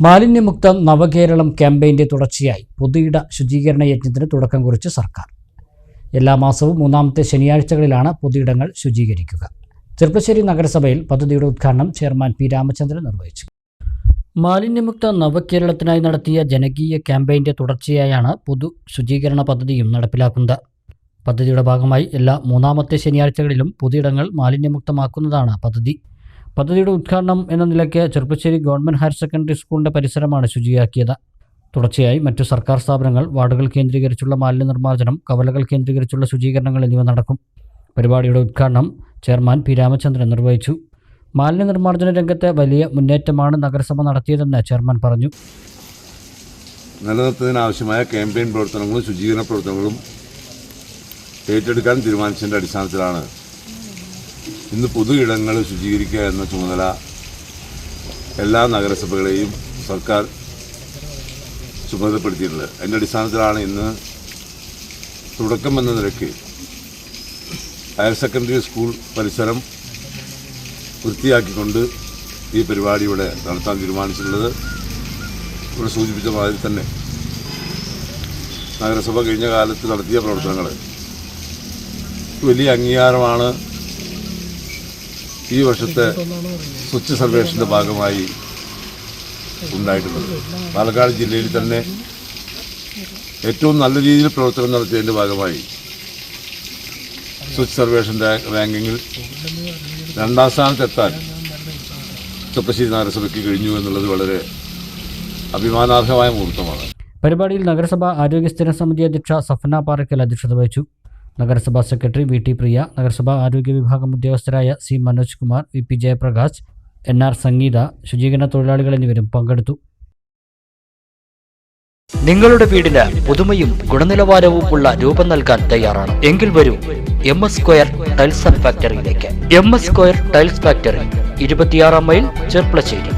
മാലിന്യമുക്ത നവകേരളം ക്യാമ്പയിന്റെ തുടർച്ചയായി. പൊതുയിട ശുചീകരണ യജ്ഞത്തിന് തുടക്കം കുറിച്ച് സർക്കാർ. എല്ലാ മാസവും മൂന്നാമത്തെ ശനിയാഴ്ചകളിലാണ് പൊതുയിടങ്ങൾ ശുചീകരിക്കുക. ചെർപ്പശ്ശേരി നഗരസഭയിൽ പദ്ധതിയുടെ ഉദ്ഘാടനം ചെയർമാൻ പി രാമചന്ദ്രൻ നിർവഹിച്ചു. മാലിന്യമുക്ത നവകേരളത്തിനായി നടത്തിയ ജനകീയ ക്യാമ്പയിന്റെ തുടർച്ചയായാണ് പൊതു ശുചീകരണ പദ്ധതിയും നടപ്പിലാക്കുന്നത്. പദ്ധതിയുടെ ഭാഗമായി എല്ലാ മൂന്നാമത്തെ ശനിയാഴ്ചകളിലും പൊതുയിടങ്ങൾ മാലിന്യമുക്തമാക്കുന്നതാണ് പദ്ധതി. പദ്ധതിയുടെ ഉദ്ഘാടനം എന്ന നിലയ്ക്ക് ചെറുപ്പശ്ശേരി ഗവൺമെന്റ് ഹയർ സെക്കൻഡറി സ്കൂളിന്റെ പരിസരമാണ് ശുചിയാക്കിയത്. തുടർച്ചയായി മറ്റു സർക്കാർ സ്ഥാപനങ്ങൾ വാർഡുകൾ കേന്ദ്രീകരിച്ചുള്ള മാലിന്യ നിർമ്മാർജനം കവലകൾ കേന്ദ്രീകരിച്ചുള്ള ശുചീകരണങ്ങൾ എന്നിവ നടക്കും. പരിപാടിയുടെ ഉദ്ഘാടനം ചെയർമാൻ പി രാമചന്ദ്രൻ നിർവഹിച്ചു. മാലിന്യ നിർമ്മാർജന രംഗത്തെ വലിയ മുന്നേറ്റമാണ് നഗരസഭ നടത്തിയതെന്ന് ചെയർമാൻ പറഞ്ഞു. നിലനിർത്തുന്നതിനാവശ്യമായ ക്യാമ്പയിൻ പ്രവർത്തനങ്ങളും ശുചീകരണ പ്രവർത്തനങ്ങളും ഏറ്റെടുക്കാൻ തീരുമാനിച്ചതിന്റെ അടിസ്ഥാനത്തിലാണ് ഇന്ന് പൊതു ഇടങ്ങൾ ശുചീകരിക്കുക എന്ന ചുമതല എല്ലാ നഗരസഭകളെയും സർക്കാർ ചുമതലപ്പെടുത്തിയിട്ടുള്ളത് അതിന്റെ അടിസ്ഥാനത്തിലാണ് ഇന്ന് തുടക്കം എന്ന നിലയ്ക്ക് ഹയർ സെക്കൻഡറി സ്കൂൾ പരിസരം വൃത്തിയാക്കിക്കൊണ്ട് ഈ പരിപാടി ഇവിടെ നടത്താൻ തീരുമാനിച്ചിട്ടുള്ളത്. ഇവിടെ സൂചിപ്പിച്ച മാതിരി തന്നെ നഗരസഭ കഴിഞ്ഞ കാലത്ത് നടത്തിയ പ്രവർത്തനങ്ങൾ വലിയ അംഗീകാരമാണ് ഈ വർഷത്തെ സ്വച്ഛ സർവേഷന്റെ ഭാഗമായി ഉണ്ടായിട്ടുള്ളത്. പാലക്കാട് ജില്ലയിൽ തന്നെ ഏറ്റവും നല്ല രീതിയിൽ പ്രവർത്തനം നടത്തിയതിന്റെ ഭാഗമായി സ്വച്ഛ് സർവേഷൻ റാങ്കിങ്ങിൽ രണ്ടാം സ്ഥാനത്തെത്താൻ ചെപ്പശ്ശേരി നഗരസഭയ്ക്ക് കഴിഞ്ഞു എന്നുള്ളത് വളരെ അഭിമാനാർഹമായ മുഹൂർത്തമാണ്. പരിപാടിയിൽ നഗരസഭ ആരോഗ്യ സമിതി അധ്യക്ഷ സഫന പാറയ്ക്കൽ അധ്യക്ഷത വഹിച്ചു. നഗരസഭാ സെക്രട്ടറി വി ടി പ്രിയ നഗരസഭാ ആരോഗ്യ വിഭാഗം ഉദ്യോഗസ്ഥരായ C Manoj Kumar V P Jayaprakash N R Sangeetha ശുചീകരണ തൊഴിലാളികൾ എന്നിവരും പങ്കെടുത്തു. നിങ്ങളുടെ വീടിന് പുതുമയും ഗുണനിലവാരവും ഉള്ള രൂപം നൽകാൻ തയ്യാറാണ്. എങ്കിൽ വരൂ M S square tiles ഫാക്ടറിയിലേക്ക്. M S square tiles factory ഇരുപത്തിയാറാം മൈൽ ചെർപ്പളശ്ശേരി.